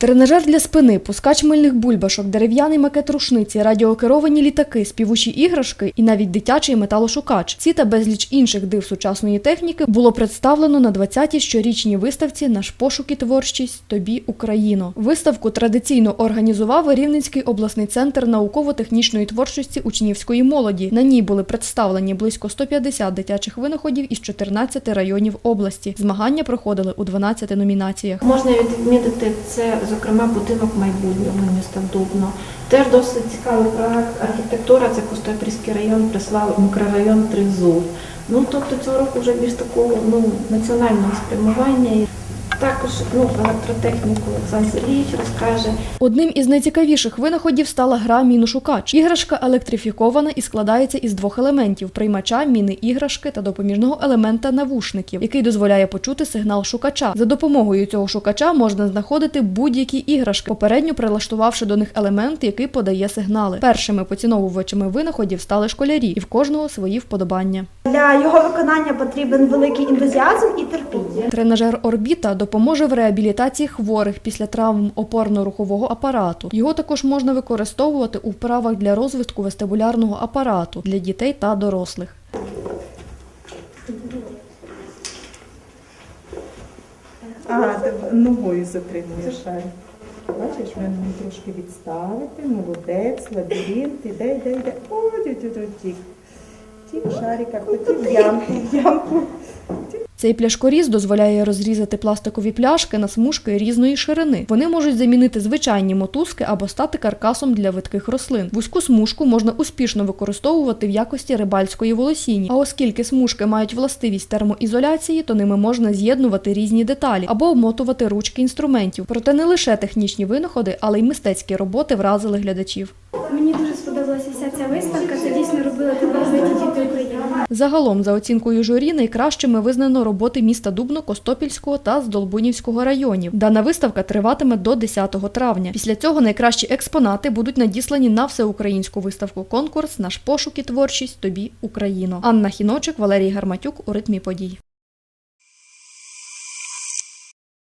Тренажер для спини, пускач мильних бульбашок, дерев'яний макет рушниці, радіокеровані літаки, співучі іграшки і навіть дитячий металошукач. Ці та безліч інших див сучасної техніки було представлено на 20-й щорічній виставці Наш пошук і творчість Тобі Україно. Виставку традиційно організував Рівненський обласний центр науково-технічної творчості учнівської молоді. На ній були представлені близько 150 дитячих винаходів із 14 районів області. Змагання проходили у 12 номінаціях. Можна відмітити це, зокрема, будинок майбутнього міста Дубно. Теж досить цікавий проект архітектура. Це Костопільський район прислав мікрорайон Тризуб. Ну тобто цього року вже більш такого ну національного спрямування. Також ну електротехніку Олександр Сергійович розкаже. Одним із найцікавіших винаходів стала гра міношукач. Іграшка електрифікована і складається із двох елементів: приймача, міни іграшки та допоміжного елемента навушників, який дозволяє почути сигнал шукача. За допомогою цього шукача можна знаходити будь-які іграшки, попередньо прилаштувавши до них елемент, який подає сигнали. Першими поціновувачами винаходів стали школярі, і в кожного свої вподобання. Для його виконання потрібен великий ентузіазм і терпіння. Тренажер Орбіта допоможе в реабілітації хворих після травм опорно-рухового апарату. Його також можна використовувати у вправах для розвитку вестибулярного апарату для дітей та дорослих. А, ногою затримуєш. Бачиш, ви мені трошки відставити, молодець, лабіринт, іде, йде, йде. О, тік. Тік шарика, хотів в ямку, ямку. Цей пляшкоріз дозволяє розрізати пластикові пляшки на смужки різної ширини. Вони можуть замінити звичайні мотузки або стати каркасом для видких рослин. Вузьку смужку можна успішно використовувати в якості рибальської волосіні. А оскільки смужки мають властивість термоізоляції, то ними можна з'єднувати різні деталі або обмотувати ручки інструментів. Проте не лише технічні винаходи, але й мистецькі роботи вразили глядачів. Мені дуже Загалом, за оцінкою журі, найкращими визнано роботи міста Дубно, Костопільського та Здолбунівського районів. Дана виставка триватиме до 10 травня. Після цього найкращі експонати будуть надіслані на всеукраїнську виставку конкурс Наш пошук і творчість Тобі Україно. Анна Хіночик, Валерій Гарматюк у ритмі подій.